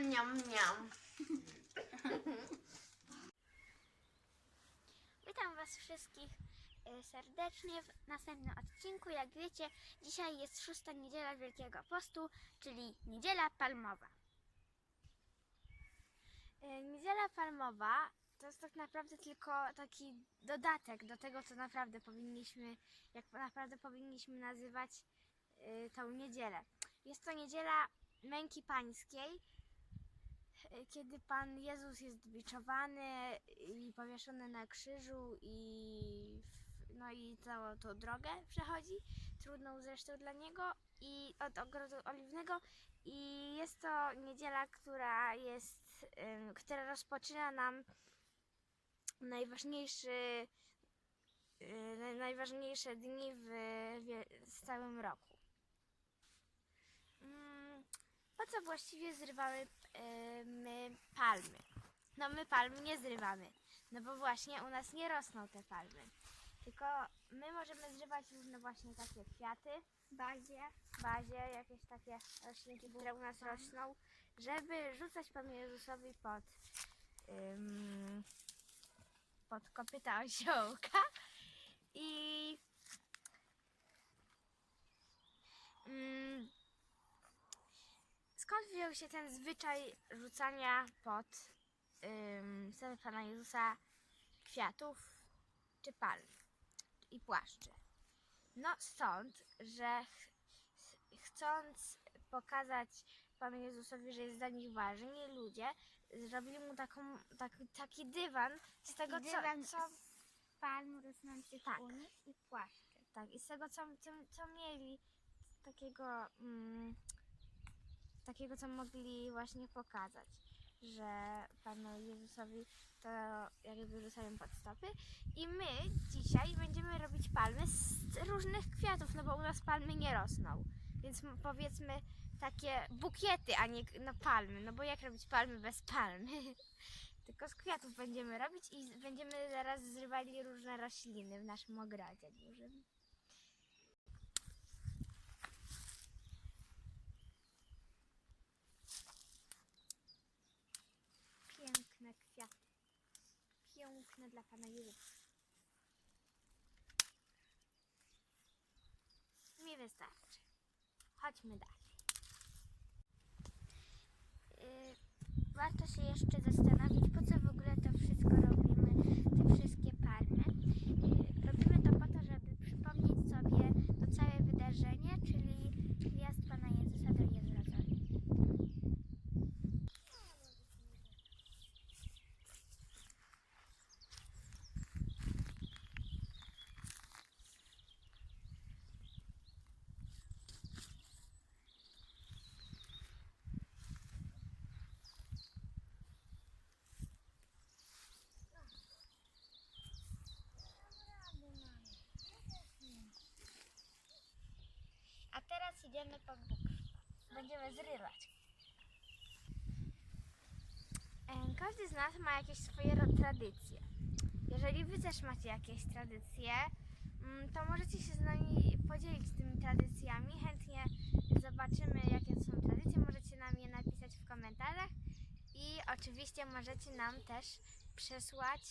Niam, niam. Witam Was wszystkich e, serdecznie w następnym odcinku. Jak wiecie, dzisiaj jest szósta niedziela Wielkiego Postu, czyli Niedziela Palmowa. E, Niedziela Palmowa to jest tak naprawdę tylko taki dodatek do tego, co naprawdę powinniśmy, jak naprawdę powinniśmy nazywać e, tą niedzielę. Jest to niedziela męki pańskiej, kiedy Pan Jezus jest biczowany i powieszony na krzyżu i w- no i całą tą drogę przechodzi, trudną zresztą dla niego i od ogrodu oliwnego i jest to niedziela, która jest, która rozpoczyna nam najważniejszy naj- najważniejsze dni w, w całym roku. Mm, po co właściwie zrywamy my palmy? No my palmy nie zrywamy, no bo właśnie u nas nie rosną te palmy. Tylko my możemy zrywać różne właśnie takie kwiaty, bazie, bazie, jakieś takie roślinki, które u nas rosną, żeby rzucać Panu Jezusowi pod, ym, pod kopyta osiołka i ym, skąd wziął się ten zwyczaj rzucania pod ym, Pana Jezusa kwiatów czy palm i płaszczy? No stąd, że ch- chcąc pokazać Panu Jezusowi, że jest dla nich ważny, ludzie zrobili mu taką, tak, taki dywan z tego, dywan co, co, palm rosnących Tak. i płaszczy. tak, i z tego, co, co, co mieli, takiego, mm, takiego, co mogli właśnie pokazać, że Panu Jezusowi to jakby rzucają pod stopy. I my dzisiaj będziemy robić palmy z różnych kwiatów, no bo u nas palmy nie rosną. Więc powiedzmy takie bukiety, a nie no, palmy. No bo jak robić palmy bez palmy? Tylko z kwiatów będziemy robić i będziemy zaraz zrywali różne rośliny w naszym ogrodzie dużym. Piękne kwiaty. Piękne dla Pana. Mi wystarczy. Chodźmy dalej. Yy, warto się jeszcze zastanowić, po co w ogóle to wszystko robimy, te wszystkie palmy. Yy, robimy to po to, żeby przypomnieć sobie to całe wydarzenie, czyli wjazd Pana Jezusa do Jerozolimy. A teraz idziemy po bukrz. Będziemy zrywać. Każdy z nas ma jakieś swoje tradycje. Jeżeli wy też macie jakieś tradycje, mm, to możecie się z nami podzielić tymi tradycjami. Chętnie zobaczymy, jakie są tradycje. Możecie nam je napisać w komentarzach i oczywiście możecie nam też przesłać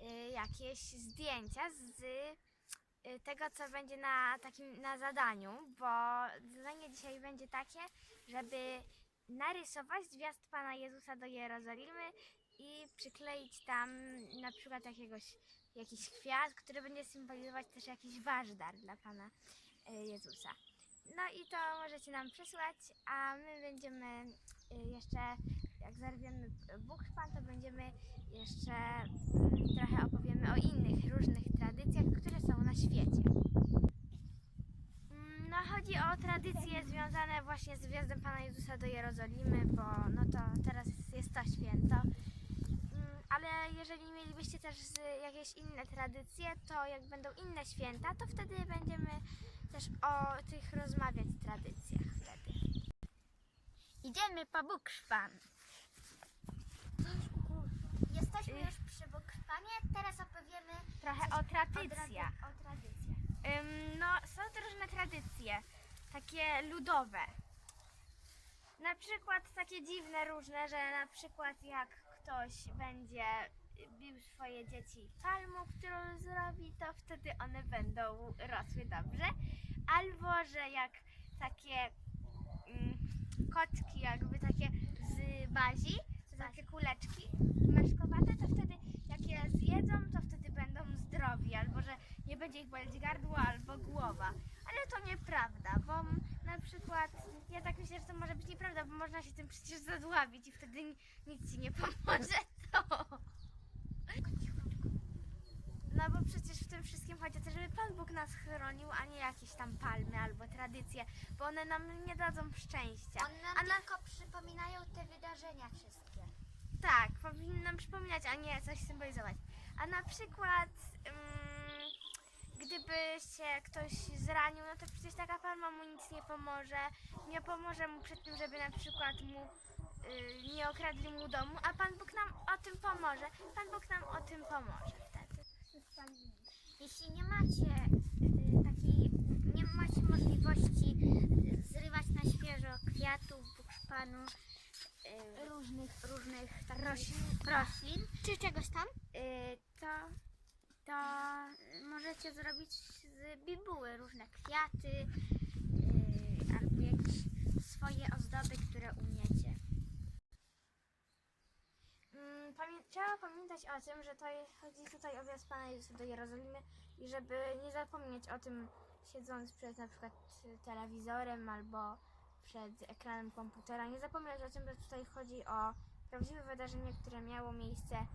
y, jakieś zdjęcia z tego, co będzie na takim na zadaniu, bo zadanie dzisiaj będzie takie, żeby narysować zwiast Pana Jezusa do Jerozolimy i przykleić tam na przykład jakiegoś, jakiś kwiat, który będzie symbolizować też jakiś ważdar dla Pana y, Jezusa. No i to możecie nam przysłać, a my będziemy y, jeszcze, jak zerwiemy buchpan, to będziemy jeszcze mm, trochę opowiemy o innych różnych tradycjach, które są na świecie. Mm, No chodzi o tradycje związane właśnie z wjazdem Pana Jezusa do Jerozolimy, bo no to teraz jest to święto. Mm, Ale jeżeli mielibyście też jakieś inne tradycje, to jak będą inne święta, to wtedy będziemy też o tych rozmawiać tradycjach wtedy. Idziemy po bukszpan. Jesteśmy już przy bukszpanie, teraz opowiemy Trochę o o, tradycjach. trady- o tradycjach. Ym, no, są to różne tradycje, takie ludowe. Na przykład takie dziwne, różne, że na przykład jak ktoś będzie bił swoje dzieci palmą, którą zrobi, to wtedy one będą rosły dobrze. Albo, że jak takie mm, kotki, jakby takie z bazi, takie kuleczki meszkowate, to wtedy jak je zjedzą, to wtedy będą zdrowi, albo że nie będzie ich boleć gardło albo głowa. Ale to nieprawda, bo na przykład ja tak myślę, że to może być nieprawda, bo można się tym przecież zadławić i wtedy ni- nic ci nie pomoże. To. No bo przecież w tym wszystkim chodzi o to, żeby Pan Bóg nas chronił, a nie jakieś tam palmy albo tradycje, bo one nam nie dadzą szczęścia. One nam A na- tylko przypominają te wydarzenia wszystkie. Tak, powinny nam przypominać, a nie coś symbolizować. A na przykład, mm, gdyby się ktoś zranił, no to przecież taka palma mu nic nie pomoże. Nie pomoże mu przed tym, żeby na przykład mu y, nie okradli mu domu, a Pan Bóg nam o tym pomoże. Pan Bóg nam o tym pomoże wtedy. Jeśli nie macie y, takiej, nie macie możliwości y, zrywać na świeżo kwiatów, bukszpanu, y, różnych, różnych takich Roślin. roślin czy czegoś tam, y, to, to możecie zrobić z bibuły różne kwiaty y, albo jakieś swoje ozdoby, które umiecie. Mm, Pamię- trzeba pamiętać o tym, że to chodzi tutaj o wjazd Pana Jezusa do Jerozolimy i żeby nie zapomnieć o tym siedząc przed na przykład y, telewizorem albo przed ekranem komputera. Nie zapominać o tym, że tutaj chodzi o prawdziwe wydarzenie, które miało miejsce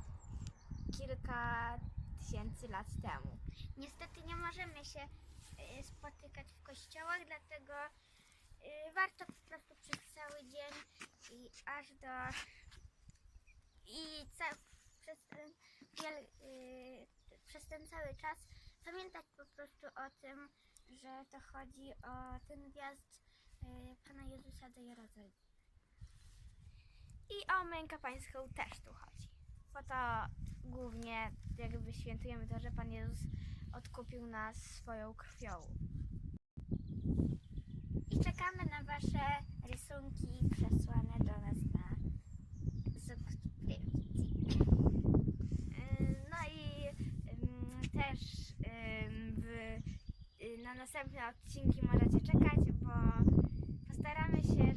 kilka tysięcy lat temu. Niestety nie możemy się y, spotykać w kościołach, dlatego y, warto po prostu przez cały dzień i aż do i ca, przez, ten wiel, y, przez ten cały czas pamiętać po prostu o tym, że to chodzi o ten wjazd Pana Jezusa do Jerozolimy. I o mękę pańską też tu chodzi. Bo to głównie jakby świętujemy to, że Pan Jezus odkupił nas swoją krwią. I czekamy na Wasze rysunki przesłane do nas na subskrypcji. No i ym, też w, y, na następne odcinki możecie czekać, bo postaramy się,